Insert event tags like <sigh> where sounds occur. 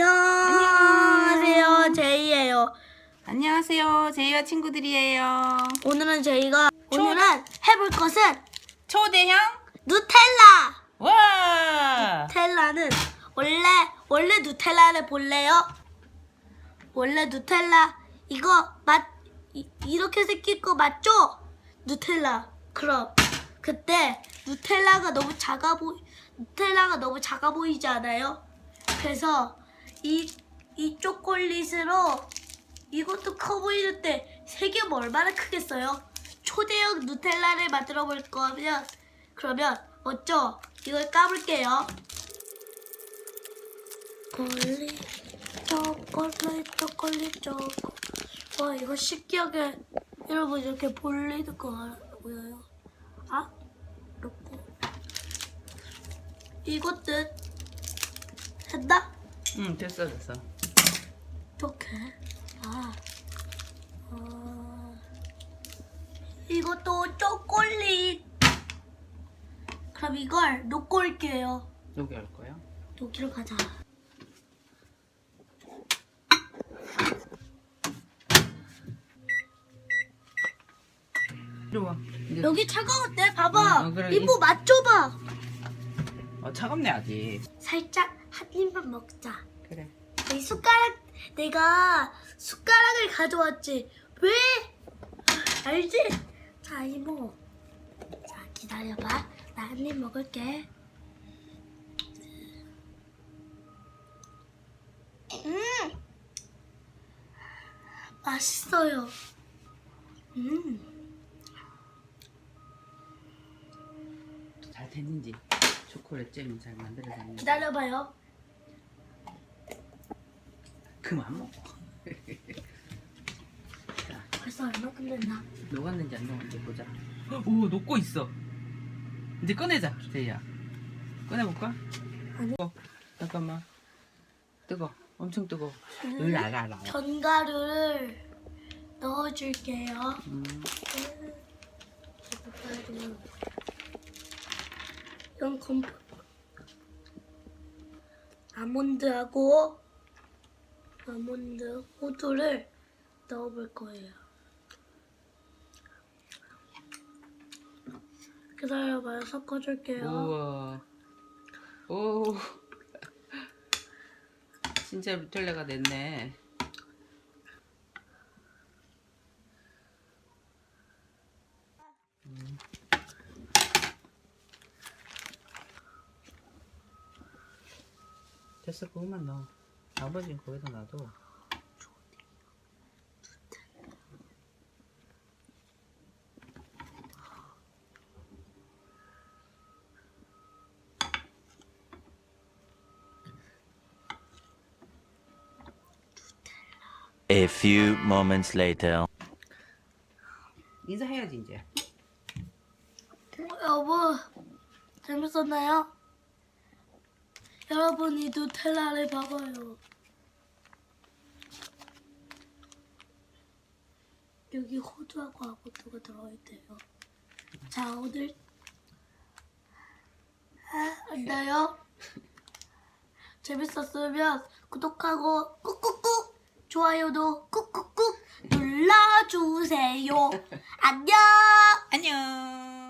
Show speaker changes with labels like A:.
A: 안녕하세요, 제이예요.
B: 안녕하세요. 제이와 친구들이에요.
A: 오늘은 저희가
B: 초-
A: 오늘은 해볼 것은
B: 초대형
A: 누텔라.
B: 와!
A: 누텔라는 원래 원래 누텔라를 볼래요? 원래 누텔라 이거 맞 이, 이렇게 생긴 거 맞죠? 누텔라. 그럼 그때 누텔라가 너무 작아 보이 누텔라가 너무 작아 보이지 않아요? 그래서 이 이 초콜릿으로 이것도 커 보이는데 세 개면 얼마나 크겠어요? 초대형 누텔라를 만들어 볼 거면 그러면 먼저 이걸 까볼게요. 초콜릿, 초콜릿, 초콜릿, 초콜릿. 와 이거 신기하게 여러분 이렇게 볼리는 거 보여요? 아? 이렇게. 이것도 했나?
B: 응, 됐어, 됐어.
A: 이렇게. 아. 어. 이것도 초콜릿. 그럼 이걸 놓고 올게요.
B: 여기 할 거야?
A: 여기로 가자.
B: 이리 와. 이제-
A: 여기 차가운데 봐봐.
B: 어, 그래.
A: 이모 맛 줘봐.
B: 어, 차갑네, 아직.
A: 살짝 한 입만 먹자.
B: 그래.
A: 이 숟가락 내가 숟가락을 가져왔지. 왜? 알지? 자 이모. 자 기다려봐. 나 한 입 먹을게. 음. 맛있어요. 음.
B: 잘 됐는지. 초콜릿 잼잘 만들어졌는지.
A: 기다려봐요.
B: 그만 먹어.
A: 벌써 얼마큼 됐나?
B: 녹았는지 안 녹았는지 보자. 오, 녹고 있어. 이제 꺼내자, 제이야. 꺼내볼까?
A: 아니.
B: 어, 잠깐만. 뜨거. 엄청 뜨거.
A: 음.
B: 으라라라.
A: 견과류를 넣어줄게요.
B: 음,
A: 이건 컴프 아몬드하고 아몬드 호두를 넣어볼 거예요. 기다려봐요. 섞어줄게요.
B: 우와. 오. <laughs> 진짜 루텔라가 됐네. 됐어, 그것만 넣어. 나머지는 거기다 놔둬.
C: A few moments later.
B: 인사해야지, 이제.
A: 어, 여보, 재밌었나요? 여러분 이 누텔라를 봐봐요. 여기 호두하고 아보토가 들어있대요. 자, 오늘 아, 안나요? <laughs> 재밌었으면 구독하고 꾹꾹꾹 좋아요도 꾹꾹꾹 눌러주세요. 안녕.
B: 안녕!